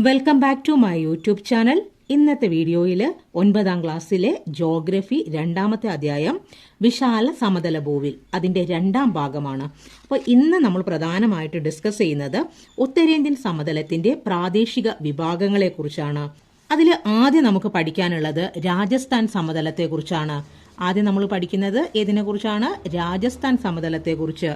Welcome back to my YouTube channel ഇന്നത്തെ വീഡിയോയിൽ ഒൻപതാം ക്ലാസ്സിലെ ജോഗ്രഫി രണ്ടാമത്തെ അധ്യായം വിശാല സമതല ഭൂവിൽ അതിന്റെ രണ്ടാം ഭാഗമാണ്. അപ്പോൾ ഇന്ന് നമ്മൾ പ്രധാനമായിട്ട് ഡിസ്കസ് ചെയ്യുന്നത് ഉത്തരേന്ത്യൻ സമതലത്തിന്റെ പ്രാദേശിക വിഭാഗങ്ങളെക്കുറിച്ചാണ് അതിൽ ആദ്യം നമുക്ക് പഠിക്കാനുള്ളത് രാജസ്ഥാൻ സമതലത്തെക്കുറിച്ചാണ് ആദ്യം നമ്മൾ പഠിക്കുന്നത് ഏതിനെക്കുറിച്ചാണ് രാജസ്ഥാൻ സമതലത്തെക്കുറിച്ച്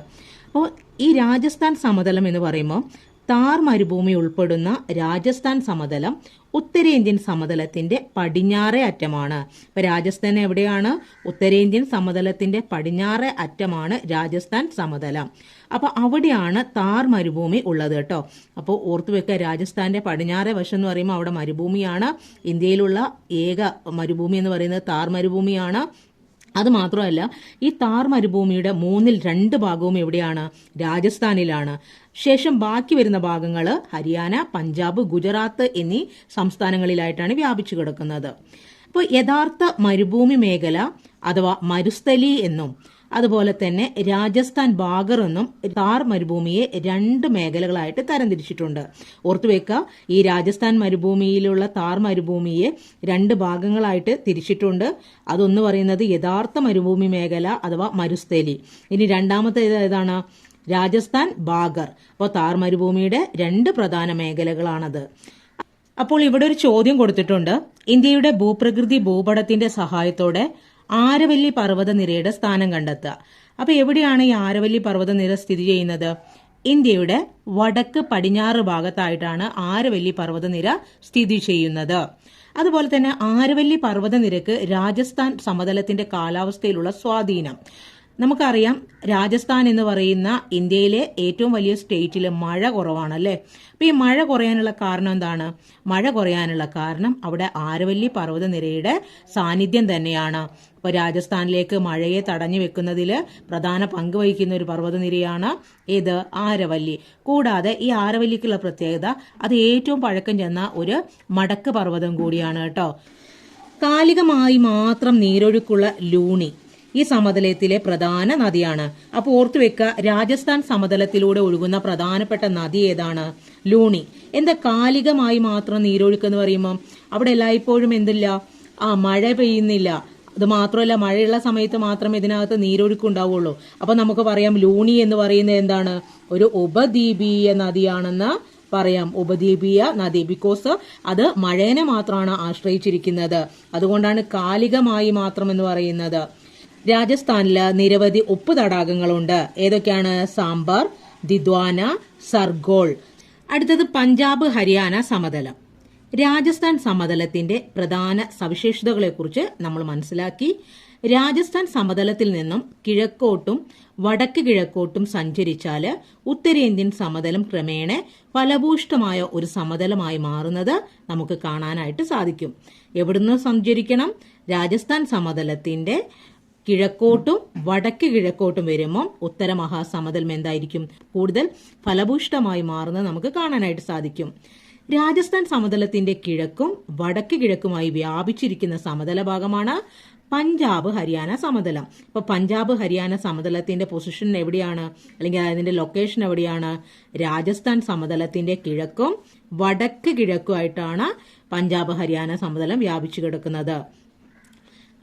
അപ്പോൾ ഈ രാജസ്ഥാൻ സമതലം എന്ന് പറയുമ്പോൾ താർ മരുഭൂമി ഉൾപ്പെടുന്ന രാജസ്ഥാൻ സമതലം ഉത്തരേന്ത്യൻ സമതലത്തിന്റെ പടിഞ്ഞാറേ അറ്റമാണ്. ഇപ്പൊ രാജസ്ഥാൻ എവിടെയാണ്? ഉത്തരേന്ത്യൻ സമതലത്തിന്റെ പടിഞ്ഞാറേ അറ്റമാണ് രാജസ്ഥാൻ സമതലം. അപ്പൊ അവിടെയാണ് താർ മരുഭൂമി ഉള്ളത് കേട്ടോ. അപ്പോൾ ഓർത്തു വെക്കുക രാജസ്ഥാന്റെ പടിഞ്ഞാറേ വശം എന്ന് പറയുമ്പോൾ അവിടെ മരുഭൂമിയാണ്. ഇന്ത്യയിലുള്ള ഏക മരുഭൂമി എന്ന് പറയുന്നത് താർ മരുഭൂമിയാണ് അത് മാത്രമല്ല ഈ താർ മരുഭൂമിയുടെ മൂന്നിൽ രണ്ട് ഭാഗവും എവിടെയാണ്? രാജസ്ഥാനിലാണ്. ശേഷം ബാക്കി വരുന്ന ഭാഗങ്ങൾ ഹരിയാന പഞ്ചാബ് ഗുജറാത്ത് എന്നീ സംസ്ഥാനങ്ങളിലായിട്ടാണ് വ്യാപിച്ചു കിടക്കുന്നത്. അപ്പോൾ യഥാർത്ഥ മരുഭൂമി മേഖല അഥവാ മരുസ്ഥലി എന്നും അതുപോലെ തന്നെ രാജസ്ഥാൻ ബാഗർ എന്നും താർ മരുഭൂമിയെ രണ്ട് മേഖലകളായിട്ട് തരംതിരിച്ചിട്ടുണ്ട്. ഓർത്തുവെക്കുക ഈ രാജസ്ഥാൻ മരുഭൂമിയിലുള്ള താർ മരുഭൂമിയെ രണ്ട് ഭാഗങ്ങളായിട്ട് തിരിച്ചിട്ടുണ്ട്. അതൊന്ന് പറയുന്നത് യഥാർത്ഥ മരുഭൂമി മേഖല അഥവാ മരുസ്ഥലി. ഇനി രണ്ടാമത്തെ ഏതാണ്? രാജസ്ഥാൻ ബാഗർ. അപ്പോൾ താർ മരുഭൂമിയുടെ രണ്ട് പ്രധാന മേഖലകളാണത്. അപ്പോൾ ഇവിടെ ഒരു ചോദ്യം കൊടുത്തിട്ടുണ്ട്. ഇന്ത്യയുടെ ഭൂപ്രകൃതി ഭൂപടത്തിന്റെ സഹായത്തോടെ ആരവല്ലി പർവതനിരയുടെ സ്ഥാനം കണ്ടെത്തുക. അപ്പൊ എവിടെയാണ് ഈ ആരവല്ലി പർവതനിര സ്ഥിതി ചെയ്യുന്നത്? ഇന്ത്യയുടെ വടക്ക് പടിഞ്ഞാറ് ഭാഗത്തായിട്ടാണ് ആരവല്ലി പർവതനിര സ്ഥിതി ചെയ്യുന്നത്. അതുപോലെ തന്നെ ആരവല്ലി പർവതനിരക്ക് രാജസ്ഥാൻ സമതലത്തിന്റെ കാലാവസ്ഥയിലുള്ള സ്വാധീനം. നമുക്കറിയാം രാജസ്ഥാൻ എന്ന് പറയുന്ന ഇന്ത്യയിലെ ഏറ്റവും വലിയ സ്റ്റേറ്റിൽ മഴ കുറവാണ് അല്ലേ അപ്പോൾ ഈ മഴ കുറയാനുള്ള കാരണം എന്താണ്? മഴ കുറയാനുള്ള കാരണം അവിടെ ആരവല്ലി പർവതനിരയുടെ സാന്നിധ്യം തന്നെയാണ്. ഇപ്പോൾ രാജസ്ഥാനിലേക്ക് മഴയെ തടഞ്ഞു വെക്കുന്നതിൽ പ്രധാന പങ്ക് വഹിക്കുന്ന ഒരു പർവതനിരയാണ് ഏത്? ആരവല്ലി. കൂടാതെ ഈ ആരവല്ലിക്കുള്ള പ്രത്യേകത അത് ഏറ്റവും പഴക്കം ചെന്ന ഒരു മടക്ക് പർവതം കൂടിയാണ് കേട്ടോ. കാലികമായി മാത്രം നീരൊഴുക്കുള്ള ലൂണി. ഈ സമതലത്തിലെ പ്രധാന നദിയാണ്. അപ്പോൾ ഓർത്തു വെക്കുക രാജസ്ഥാൻ സമതലത്തിലൂടെ ഒഴുകുന്ന പ്രധാനപ്പെട്ട നദി ഏതാണ്? ലൂണി. എന്താ കാലികമായി മാത്രം നീരൊഴുക്ക് എന്ന് പറയുമ്പോൾ അവിടെ എല്ലായ്പ്പോഴും എന്തില്ല? ആ മഴ പെയ്യുന്നില്ല. അത് മാത്രമല്ല മഴയുള്ള സമയത്ത് മാത്രമേ ഇതിനകത്ത് നീരൊഴുക്ക് ഉണ്ടാവുള്ളൂ. അപ്പൊ നമുക്ക് പറയാം ലൂണി എന്ന് പറയുന്നത് എന്താണ്? ഒരു ഉപദ്വീപീയ നദിയാണെന്ന് പറയാം. ഉപദ്വീപീയ നദി. ബിക്കോസ് അത് മഴേനെ മാത്രമാണ് ആശ്രയിച്ചിരിക്കുന്നത്. അതുകൊണ്ടാണ് കാലികമായി മാത്രം എന്ന് പറയുന്നത്. രാജസ്ഥാനിൽ നിരവധി ഉപ്പ് തടാകങ്ങളുണ്ട്. ഏതൊക്കെയാണ്? സാമ്പാർ ദിദ്വാന സർഗോൾ. അടുത്തത് പഞ്ചാബ് ഹരിയാന സമതലം. രാജസ്ഥാൻ സമതലത്തിന്റെ പ്രധാന സവിശേഷതകളെക്കുറിച്ച് നമ്മൾ മനസ്സിലാക്കി. രാജസ്ഥാൻ സമതലത്തിൽ നിന്നും കിഴക്കോട്ടും വടക്ക് കിഴക്കോട്ടും സഞ്ചരിച്ചാൽ ഉത്തരേന്ത്യൻ സമതലം ക്രമേണ ഫലഭൂഷ്ടമായ ഒരു സമതലമായി മാറുന്നത് നമുക്ക് കാണാനായിട്ട് സാധിക്കും. എവിടുന്ന് സഞ്ചരിക്കണം? രാജസ്ഥാൻ സമതലത്തിന്റെ കിഴക്കോട്ടും വടക്ക് കിഴക്കോട്ടും വരുമ്പം ഉത്തര മഹാസമതലം എന്തായിരിക്കും? കൂടുതൽ ഫലഭൂഷ്ടമായി മാറുന്നത് നമുക്ക് കാണാനായിട്ട് സാധിക്കും. രാജസ്ഥാൻ സമതലത്തിന്റെ കിഴക്കും വടക്ക് കിഴക്കുമായി വ്യാപിച്ചിരിക്കുന്ന സമതല ഭാഗമാണ് പഞ്ചാബ് ഹരിയാന സമതലം. ഇപ്പൊ പഞ്ചാബ് ഹരിയാന സമതലത്തിന്റെ പൊസിഷൻ എവിടെയാണ്? അല്ലെങ്കിൽ അതിന്റെ ലൊക്കേഷൻ എവിടെയാണ്? രാജസ്ഥാൻ സമതലത്തിന്റെ കിഴക്കും വടക്ക് കിഴക്കുമായിട്ടാണ് പഞ്ചാബ് ഹരിയാന സമതലം വ്യാപിച്ചു കിടക്കുന്നത്.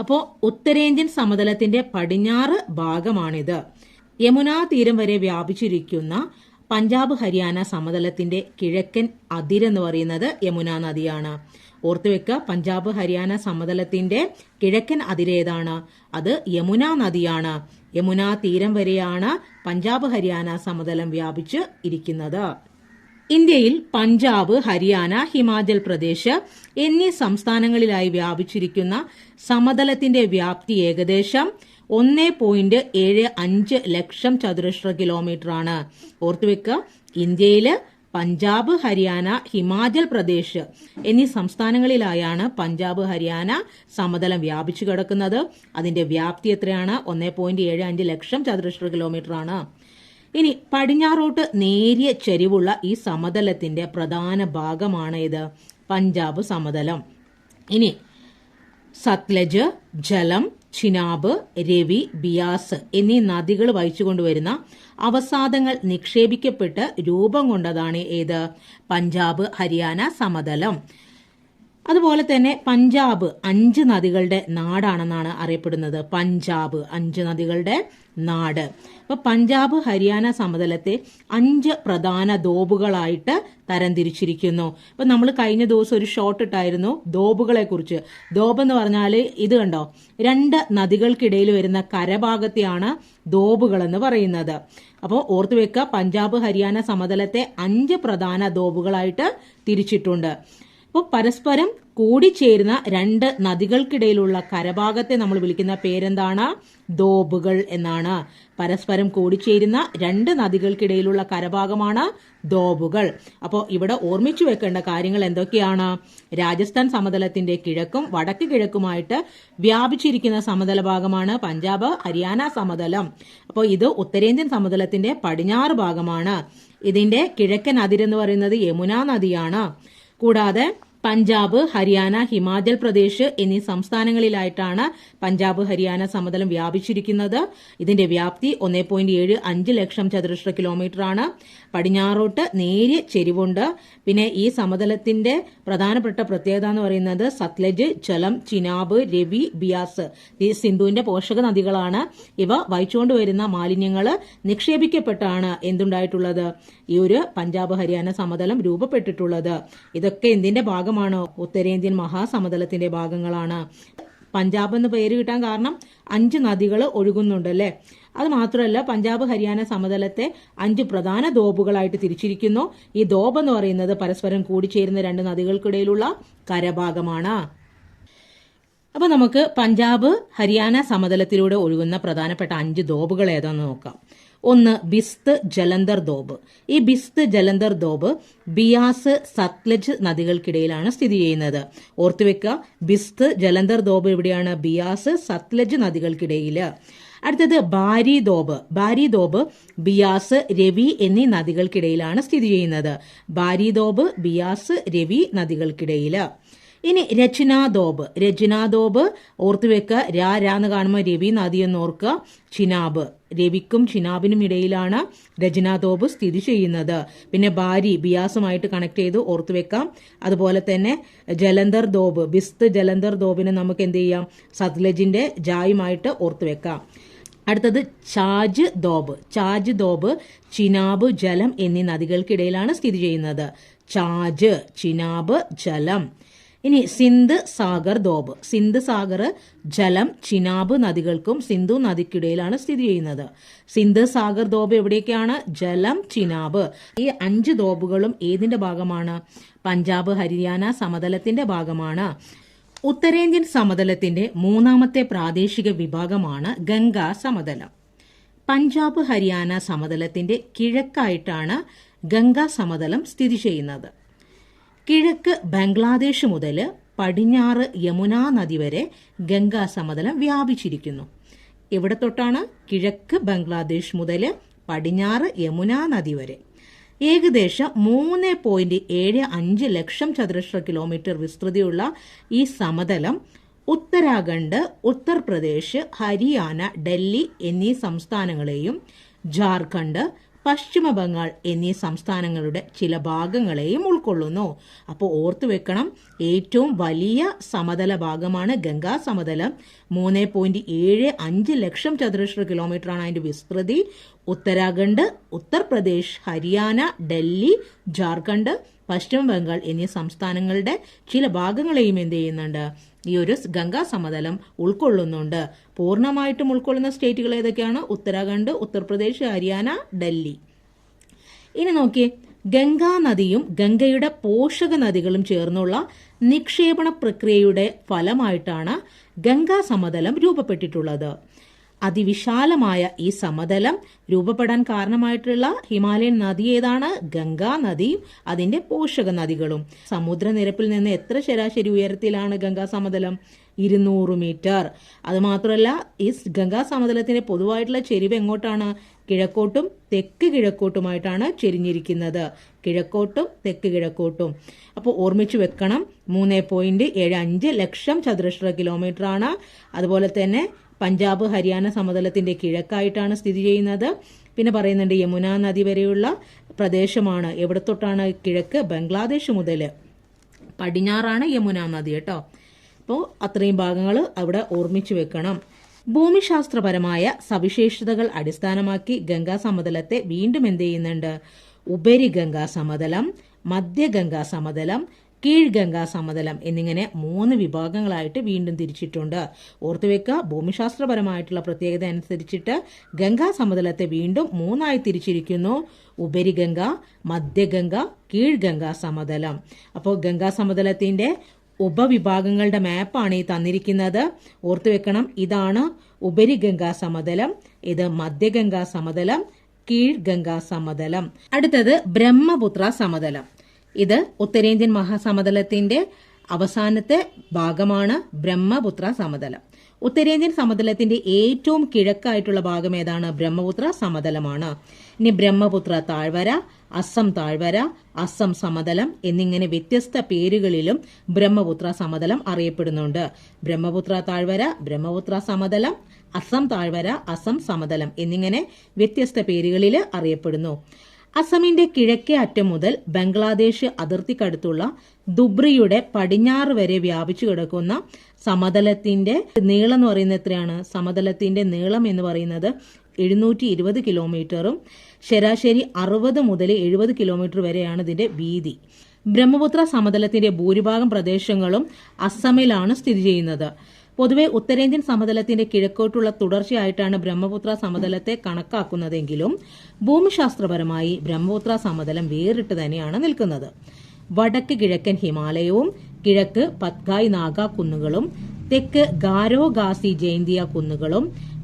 അപ്പോൾ ഉത്തരേന്ത്യൻ സമതലത്തിന്റെ പടിഞ്ഞാറ് ഭാഗമാണിത്. യമുനാ തീരം വരെ വ്യാപിച്ചിരിക്കുന്ന പഞ്ചാബ് ഹരിയാന സമതലത്തിന്റെ കിഴക്കൻ അതിരെന്ന് പറയുന്നത് യമുനാ നദിയാണ്. ഓർത്തുവെക്കുക പഞ്ചാബ് ഹരിയാന സമതലത്തിന്റെ കിഴക്കൻ അതിരേതാണ് അത് യമുന നദിയാണ്. യമുനാ തീരം വരെയാണ് പഞ്ചാബ് ഹരിയാന സമതലം വ്യാപിച്ച് ഇരിക്കുന്നത്. ഇന്ത്യയിൽ പഞ്ചാബ് ഹരിയാന ഹിമാചൽ പ്രദേശ് എന്നീ സംസ്ഥാനങ്ങളിലായി വ്യാപിച്ചിരിക്കുന്ന സമതലത്തിന്റെ വ്യാപ്തി ഏകദേശം ഒന്ന് പോയിന്റ് ഏഴ് അഞ്ച് ലക്ഷം ചതുരശ്ര കിലോമീറ്റർ ആണ് ഓർത്തുവെക്കുക ഇന്ത്യയിൽ പഞ്ചാബ് ഹരിയാന ഹിമാചൽ പ്രദേശ് എന്നീ സംസ്ഥാനങ്ങളിലായാണ് പഞ്ചാബ് ഹരിയാന സമതലം വ്യാപിച്ചു കിടക്കുന്നത്. അതിന്റെ വ്യാപ്തി എത്രയാണ്? ഒന്ന് ലക്ഷം ചതുരശ്ര കിലോമീറ്റർ ആണ് ഇനി പടിഞ്ഞാറോട്ട് നേരിയ ചെരിവുള്ള ഈ സമതലത്തിന്റെ പ്രധാന ഭാഗമാണ് ഇത് പഞ്ചാബ് സമതലം. ഇനി സത്ലജ് ജലം ചിനാബ് രവി ബിയാസ് എന്നീ നദികൾ വഹിച്ചുകൊണ്ടുവരുന്ന അവസാദങ്ങൾ നിക്ഷേപിക്കപ്പെട്ട് രൂപം കൊണ്ടതാണ് ഏത്? പഞ്ചാബ് ഹരിയാന സമതലം. അതുപോലെ തന്നെ പഞ്ചാബ് അഞ്ച് നദികളുടെ നാടാണെന്നാണ് അറിയപ്പെടുന്നത്. പഞ്ചാബ് അഞ്ച് നദികളുടെ നാട്. അപ്പൊ പഞ്ചാബ് ഹരിയാന സമതലത്തെ അഞ്ച് പ്രധാന ദോബുകളായിട്ട് തരംതിരിച്ചിരിക്കുന്നു. അപ്പൊ നമ്മൾ കഴിഞ്ഞ ദിവസം ഒരു ഷോട്ട് ഇട്ടായിരുന്നു ദോബുകളെ കുറിച്ച് ദോബ് എന്ന് പറഞ്ഞാൽ ഇത് കണ്ടോ? രണ്ട് നദികൾക്കിടയിൽ വരുന്ന കരഭാഗത്തെയാണ് ദോബുകൾ എന്ന് പറയുന്നത്. അപ്പോൾ ഓർത്തു വെക്കുക പഞ്ചാബ് ഹരിയാന സമതലത്തെ അഞ്ച് പ്രധാന ദോബുകളായിട്ട് തിരിച്ചിട്ടുണ്ട്. അപ്പോൾ പരസ്പരം കൂടിച്ചേരുന്ന രണ്ട് നദികൾക്കിടയിലുള്ള കരഭാഗത്തെ നമ്മൾ വിളിക്കുന്ന പേരെന്താണ്? ദോബുകൾ എന്നാണ്. പരസ്പരം കൂടിച്ചേരുന്ന രണ്ട് നദികൾക്കിടയിലുള്ള കരഭാഗമാണ് ദോബുകൾ. അപ്പോൾ ഇവിടെ ഓർമ്മിച്ചു വെക്കേണ്ട കാര്യങ്ങൾ എന്തൊക്കെയാണ്? രാജസ്ഥാൻ സമതലത്തിന്റെ കിഴക്കും വടക്ക് കിഴക്കുമായിട്ട് വ്യാപിച്ചിരിക്കുന്ന സമതല ഭാഗമാണ് പഞ്ചാബ് ഹരിയാന സമതലം. അപ്പോൾ ഇത് ഉത്തരേന്ത്യൻ സമതലത്തിന്റെ പടിഞ്ഞാറ് ഭാഗമാണ്. ഇതിന്റെ കിഴക്കൻ അതിരെന്ന് പറയുന്നത് യമുന നദിയാണ്. കൂടാതെ പഞ്ചാബ് ഹരിയാന ഹിമാചൽ പ്രദേശ് എന്നീ സംസ്ഥാനങ്ങളിലായിട്ടാണ് പഞ്ചാബ് ഹരിയാന സമതലം വ്യാപിച്ചിരിക്കുന്നത്. ഇതിന്റെ വ്യാപ്തി ഒന്നേ പോയിന്റ് ഏഴ് അഞ്ച് ലക്ഷം ചതുരശ്ര കിലോമീറ്റർ ആണ് പടിഞ്ഞാറോട്ട് നേരിയ ചെരിവുണ്ട്. പിന്നെ ഈ സമതലത്തിന്റെ പ്രധാനപ്പെട്ട പ്രത്യേകത എന്ന് പറയുന്നത് സത്ലജ് ചലം ചിനാബ് രവി ബിയാസ് ഈ സിന്ധുവിന്റെ പോഷക നദികളാണ്. ഇവ വഹിച്ചുകൊണ്ടുവരുന്ന മാലിന്യങ്ങൾ നിക്ഷേപിക്കപ്പെട്ടാണ് എന്തുണ്ടായിട്ടുള്ളത്. ഈ ഒരു പഞ്ചാബ് ഹരിയാന സമതലം രൂപപ്പെട്ടിട്ടുള്ളത്. ഇതൊക്കെ എന്തിന്റെ ഭാഗമാണ് ഉത്തരേന്ത്യൻ മഹാസമതലത്തിന്റെ ഭാഗങ്ങളാണ്. പഞ്ചാബ് എന്ന് പേര് കിട്ടാൻ കാരണം അഞ്ച് നദികൾ ഒഴുകുന്നുണ്ട് അല്ലേ അത് മാത്രമല്ല പഞ്ചാബ് ഹരിയാന സമതലത്തെ അഞ്ച് പ്രധാന ദോബുകളായിട്ട് തിരിച്ചിരിക്കുന്നു. ഈ ദോബ് എന്ന് പറയുന്നത് പരസ്പരം കൂടിച്ചേരുന്ന രണ്ട് നദികൾക്കിടയിലുള്ള കരഭാഗമാണ്. അപ്പൊ നമുക്ക് പഞ്ചാബ് ഹരിയാന സമതലത്തിലൂടെ ഒഴുകുന്ന പ്രധാനപ്പെട്ട അഞ്ച് ദോബുകൾ ഏതാന്ന് നോക്കാം. ഒന്ന് ബിസ്ത് ജലന്ധർ ദോബ്. ഈ ബിസ്ത് ജലന്ധർ ദോബ് ബിയാസ് സത്ലജ് നദികൾക്കിടയിലാണ് സ്ഥിതി ചെയ്യുന്നത്. ഓർത്തുവെക്കുക ബിസ്ത് ജലന്ധർ ദോബ് എവിടെയാണ്? ബിയാസ് സത്ലജ് നദികൾക്കിടയിൽ. അടുത്തത് ബാരി ദോബ്. ബാരി ദോബ് ബിയാസ് രവി എന്നീ നദികൾക്കിടയിലാണ് സ്ഥിതി ചെയ്യുന്നത്. ബാരി ദോബ് ബിയാസ് രവി നദികൾക്കിടയിൽ. ഇനി രചനാദോബ് രചനാദോബ് ഓർത്തുവെക്കുക രാ രാ എന്ന് കാണുമ്പോൾ രവി നദി എന്ന് ഓർക്കുക ചിനാബ്. രവിക്കും ചിനാബിനും ഇടയിലാണ് രചനാദോബ് സ്ഥിതി ചെയ്യുന്നത്. പിന്നെ ബാരി ബിയാസുമായിട്ട് കണക്ട് ചെയ്ത് ഓർത്തു വെക്കാം. അതുപോലെ തന്നെ ജലന്ധർ ദോബ് ബിസ്ത് ജലന്ധർ ദോബിനെ നമുക്ക് എന്ത് ചെയ്യാം? സത്ലജിന്റെ ജായുമായിട്ട് ഓർത്തുവെക്കാം അടുത്തത് ചാജ് ദോബ്. ചാജ് ദോബ് ചിനാബ് ജലം എന്നീ നദികൾക്കിടയിലാണ് സ്ഥിതി ചെയ്യുന്നത്. ചാജ് ചിനാബ് ജലം. ഇനി സിന്ധ് സാഗർ ദോബ്. സിന്ധ് സാഗർ ജലം ചിനാബ് നദികൾക്കും സിന്ധു നദിക്കിടയിലാണ് സ്ഥിതി ചെയ്യുന്നത്. സിന്ധ് സാഗർ ദോബ് എവിടെയൊക്കെയാണ്? ജലം ചിനാബ്. ഈ അഞ്ച് ദോബുകളും ഏതിന്റെ ഭാഗമാണ്? പഞ്ചാബ് ഹരിയാന സമതലത്തിന്റെ ഭാഗമാണ്. ഉത്തരേന്ത്യൻ സമതലത്തിന്റെ മൂന്നാമത്തെ പ്രാദേശിക വിഭാഗമാണ് ഗംഗാ സമതലം. പഞ്ചാബ് ഹരിയാന സമതലത്തിന്റെ കിഴക്കായിട്ടാണ് ഗംഗാ സമതലം സ്ഥിതി ചെയ്യുന്നത്. കിഴക്ക് ബംഗ്ലാദേശ് മുതൽ പടിഞ്ഞാറ് യമുനാ നദി വരെ ഗംഗാ സമതലം വ്യാപിച്ചിരിക്കുന്നു. എവിടെ തൊട്ടാണ്? കിഴക്ക് ബംഗ്ലാദേശ് മുതൽ പടിഞ്ഞാറ് യമുനാ നദി വരെ. ഏകദേശം മൂന്ന് പോയിന്റ് ഏഴ് അഞ്ച് ലക്ഷം ചതുരശ്ര കിലോമീറ്റർ വിസ്തൃതിയുള്ള ഈ സമതലം ഉത്തരാഖണ്ഡ് ഉത്തർപ്രദേശ് ഹരിയാന ഡൽഹി എന്നീ സംസ്ഥാനങ്ങളെയും ജാർഖണ്ഡ് പശ്ചിമ ബംഗാൾ എന്നീ സംസ്ഥാനങ്ങളുടെ ചില ഭാഗങ്ങളെയും ഉൾക്കൊള്ളുന്നു. അപ്പോൾ ഓർത്തു വെക്കണം ഏറ്റവും വലിയ സമതല ഭാഗമാണ് ഗംഗാ സമതലം. മൂന്ന് പോയിന്റ് ഏഴ് അഞ്ച് ലക്ഷം ചതുരശ്ര കിലോമീറ്ററാണ് അതിന്റെ വിസ്തൃതി. ഉത്തരാഖണ്ഡ് ഉത്തർപ്രദേശ് ഹരിയാന ഡൽഹി ജാർഖണ്ഡ് പശ്ചിമ ബംഗാൾ എന്നീ സംസ്ഥാനങ്ങളുടെ ചില ഭാഗങ്ങളെയും എന്ത് ചെയ്യുന്നുണ്ട്? ഈ ഒരു ഗംഗാ സമതലം ഉൾക്കൊള്ളുന്നുണ്ട്. പൂർണമായിട്ടും ഉൾക്കൊള്ളുന്ന സ്റ്റേറ്റുകൾ ഏതൊക്കെയാണ്? ഉത്തരാഖണ്ഡ് ഉത്തർപ്രദേശ് ഹരിയാന ഡൽഹി. ഇനി നോക്കിയേ. ഗംഗാ നദിയും ഗംഗയുടെ പോഷക നദികളും ചേർന്നുള്ള നിക്ഷേപണ പ്രക്രിയയുടെ ഫലമായിട്ടാണ് ഗംഗാ സമതലം രൂപപ്പെട്ടിട്ടുള്ളത്. അതിവിശാലമായ ഈ സമതലം രൂപപ്പെടാൻ കാരണമായിട്ടുള്ള ഹിമാലയൻ നദി ഏതാണ്? ഗംഗാ നദിയും അതിന്റെ പോഷക നദികളും. സമുദ്രനിരപ്പിൽ നിന്ന് എത്ര ശരാശരി ഉയരത്തിലാണ് ഗംഗാ സമതലം? ഇരുന്നൂറ് മീറ്റർ. അതുമാത്രമല്ല ഈ ഗംഗാ സമതലത്തിന്റെ പൊതുവായിട്ടുള്ള ചെരിവ് എങ്ങോട്ടാണ്? കിഴക്കോട്ടും തെക്ക് കിഴക്കോട്ടുമായിട്ടാണ് ചെരിഞ്ഞിരിക്കുന്നത്. കിഴക്കോട്ടും തെക്ക് കിഴക്കോട്ടും. അപ്പോൾ ഓർമ്മിച്ചു വെക്കണം മൂന്ന് പോയിന്റ് ഏഴ് അഞ്ച് ലക്ഷം ചതുരശ്ര കിലോമീറ്റർ ആണ്. അതുപോലെ തന്നെ പഞ്ചാബ് ഹരിയാന സമതലത്തിന്റെ കിഴക്കായിട്ടാണ് സ്ഥിതി ചെയ്യുന്നത്. പിന്നെ പറയുന്നുണ്ട് യമുന നദി വരെയുള്ള പ്രദേശമാണ്. എവിടെ തൊട്ടാണ് കിഴക്ക് ബംഗ്ലാദേശ് മുതൽ പടിഞ്ഞാറാണ് യമുന നദി കേട്ടോ. അപ്പോൾ അത്രയും ഭാഗങ്ങൾ അവിടെ ഓർമ്മിച്ചു വെക്കണം. ഭൂമിശാസ്ത്രപരമായ സവിശേഷതകൾ അടിസ്ഥാനമാക്കി ഗംഗാ സമതലത്തെ വീണ്ടും എന്ത് ചെയ്യുന്നുണ്ട്? ഉപരിഗംഗാ സമതലം മധ്യ ഗംഗാ സമതലം കീഴ്ഗംഗാ സമതലം എന്നിങ്ങനെ മൂന്ന് വിഭാഗങ്ങളായിട്ട് വീണ്ടും തിരിച്ചിട്ടുണ്ട്. ഓർത്തുവെക്കുക ഭൂമിശാസ്ത്രപരമായിട്ടുള്ള പ്രത്യേകത അനുസരിച്ചിട്ട് ഗംഗാ സമതലത്തെ വീണ്ടും മൂന്നായി തിരിച്ചിരിക്കുന്നു. ഉപരിഗംഗ മധ്യഗംഗ കീഴ്ഗംഗാ സമതലം. അപ്പോൾ ഗംഗാ സമതലത്തിന്റെ ഉപവിഭാഗങ്ങളുടെ മാപ്പാണ് ഈ തന്നിരിക്കുന്നത്. ഓർത്തുവെക്കണം ഇതാണ് ഉപരിഗംഗാ സമതലം ഇത് മധ്യഗംഗാ സമതലം കീഴ്ഗംഗാ സമതലം. അടുത്തത് ബ്രഹ്മപുത്ര സമതലം. ഇത് ഉത്തരേന്ത്യൻ മഹാസമതലത്തിന്റെ അവസാനത്തെ ഭാഗമാണ് ബ്രഹ്മപുത്ര സമതലം. ഉത്തരേന്ത്യൻ സമതലത്തിന്റെ ഏറ്റവും കിഴക്കായിട്ടുള്ള ഭാഗം ഏതാണ്? ബ്രഹ്മപുത്ര സമതലമാണ്. ഇനി ബ്രഹ്മപുത്ര താഴ്വര അസം താഴ്വര അസം സമതലം എന്നിങ്ങനെ വ്യത്യസ്ത പേരുകളിലും ബ്രഹ്മപുത്ര സമതലം അറിയപ്പെടുന്നുണ്ട്. ബ്രഹ്മപുത്ര താഴ്വര ബ്രഹ്മപുത്ര സമതലം അസം താഴ്വര അസം സമതലം എന്നിങ്ങനെ വ്യത്യസ്ത പേരുകളിൽ അറിയപ്പെടുന്നു. അസമിന്റെ കിഴക്കേ അറ്റം മുതൽ ബംഗ്ലാദേശ് അതിർത്തിക്കടുത്തുള്ള ദുബ്രിയുടെ പടിഞ്ഞാറ് വരെ വ്യാപിച്ചു കിടക്കുന്ന സമതലത്തിന്റെ നീളം എന്ന് പറയുന്നത് എത്രയാണ്? സമതലത്തിന്റെ നീളം എന്ന് പറയുന്നത് എഴുന്നൂറ്റി ഇരുപത് കിലോമീറ്ററും ശരാശരി അറുപത് മുതൽ എഴുപത് കിലോമീറ്റർ വരെയാണ് ഇതിന്റെ വീതി. ബ്രഹ്മപുത്ര സമതലത്തിന്റെ ഭൂരിഭാഗം പ്രദേശങ്ങളും അസമിലാണ് സ്ഥിതി ചെയ്യുന്നത്. പൊതുവെ ഉത്തരേന്ത്യൻ സമതലത്തിന്റെ കിഴക്കോട്ടുള്ള തുടർച്ചയായിട്ടാണ് ബ്രഹ്മപുത്ര സമതലത്തെ കണക്കാക്കുന്നതെങ്കിലും ഭൂമിശാസ്ത്രപരമായി ബ്രഹ്മപുത്ര സമതലം വേറിട്ട് തന്നെയാണ് നിൽക്കുന്നത്. വടക്ക് കിഴക്കൻ ഹിമാലയവും കിഴക്ക് പത്കായ് നാഗ കുന്നുകളും തെക്ക് ഗാരോ ഗാസി ജയന്തിയ കുന്നുകളും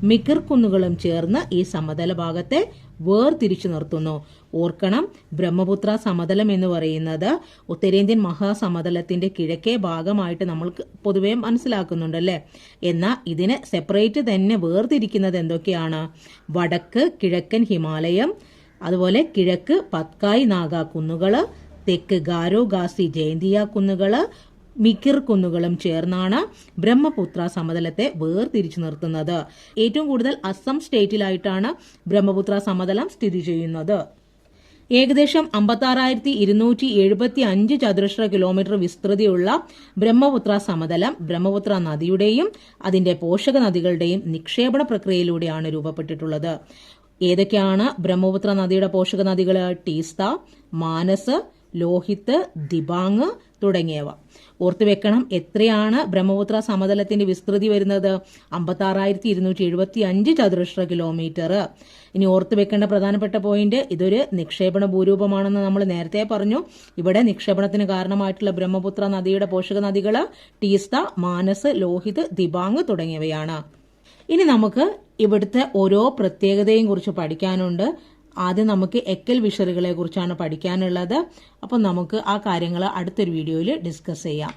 മികർ കുന്നുകളും ചേർന്ന് ഈ സമതല ഭാഗത്തെ വേർതിരിച്ചു നിർത്തുന്നു. ഓർക്കണം. ബ്രഹ്മപുത്ര സമതലം എന്ന് പറയുന്നത് ഉത്തരേന്ത്യൻ മഹാസമതലത്തിന്റെ കിഴക്കേ ഭാഗമായിട്ട് നമ്മൾ പൊതുവെ മനസ്സിലാക്കുന്നുണ്ടല്ലേ? എന്നാൽ ഇതിനെ സെപ്പറേറ്റ് തന്നെ വേർതിരിക്കുന്നത് എന്തൊക്കെയാണ്? വടക്ക് കിഴക്കൻ ഹിമാലയം അതുപോലെ കിഴക്ക് പത്കായ് നാഗ തെക്ക് ഗാരോ ഗാസി ജയന്തിയ കുന്നുകൾ മിക്കിർ കുന്നുകളും ചേർന്നാണ് ബ്രഹ്മപുത്ര സമതലത്തെ വേർതിരിച്ചു നിർത്തുന്നത്. ഏറ്റവും കൂടുതൽ അസം സ്റ്റേറ്റിലായിട്ടാണ് ബ്രഹ്മപുത്ര സമതലം സ്ഥിതി ചെയ്യുന്നത്. ഏകദേശം അമ്പത്താറായിരത്തി ഇരുന്നൂറ്റി എഴുപത്തി അഞ്ച് ചതുരശ്ര കിലോമീറ്റർ വിസ്തൃതിയുള്ള ബ്രഹ്മപുത്ര സമതലം ബ്രഹ്മപുത്ര നദിയുടെയും അതിന്റെ പോഷക നദികളുടെയും നിക്ഷേപണ പ്രക്രിയയിലൂടെയാണ് രൂപപ്പെട്ടിട്ടുള്ളത്. ഏതൊക്കെയാണ് ബ്രഹ്മപുത്ര നദിയുടെ പോഷക നദികൾ ടീസ്ത മാനസ് ലോഹിത്ത് ദിബാങ് തുടങ്ങിയവ. ഓർത്തുവെക്കണം. എത്രയാണ് ബ്രഹ്മപുത്ര സമതലത്തിന്റെ വിസ്തൃതി വരുന്നത്? അമ്പത്തി ആറായിരത്തി ഇരുന്നൂറ്റി എഴുപത്തി അഞ്ച് ചതുരശ്ര കിലോമീറ്റർ ഇനി ഓർത്തു വെക്കേണ്ട പ്രധാനപ്പെട്ട പോയിന്റ് ഇതൊരു നിക്ഷേപണ ഭൂരൂപമാണെന്ന് നമ്മൾ നേരത്തെ പറഞ്ഞു. ഇവിടെ നിക്ഷേപണത്തിന് കാരണമായിട്ടുള്ള ബ്രഹ്മപുത്ര നദിയുടെ പോഷക നദികൾ ടീസ്ത മാനസ് ലോഹിത് ദിബാങ് തുടങ്ങിയവയാണ്. ഇനി നമുക്ക് ഇവിടുത്തെ ഓരോ പ്രത്യേകതയും കുറിച്ച് പഠിക്കാനുണ്ട്. ആദ്യം നമുക്ക് എക്കൽ വിഷറുകളെ കുറിച്ചാണ് പഠിക്കാനുള്ളത്. അപ്പം നമുക്ക് ആ കാര്യങ്ങൾ അടുത്തൊരു വീഡിയോയിൽ ഡിസ്കസ് ചെയ്യാം.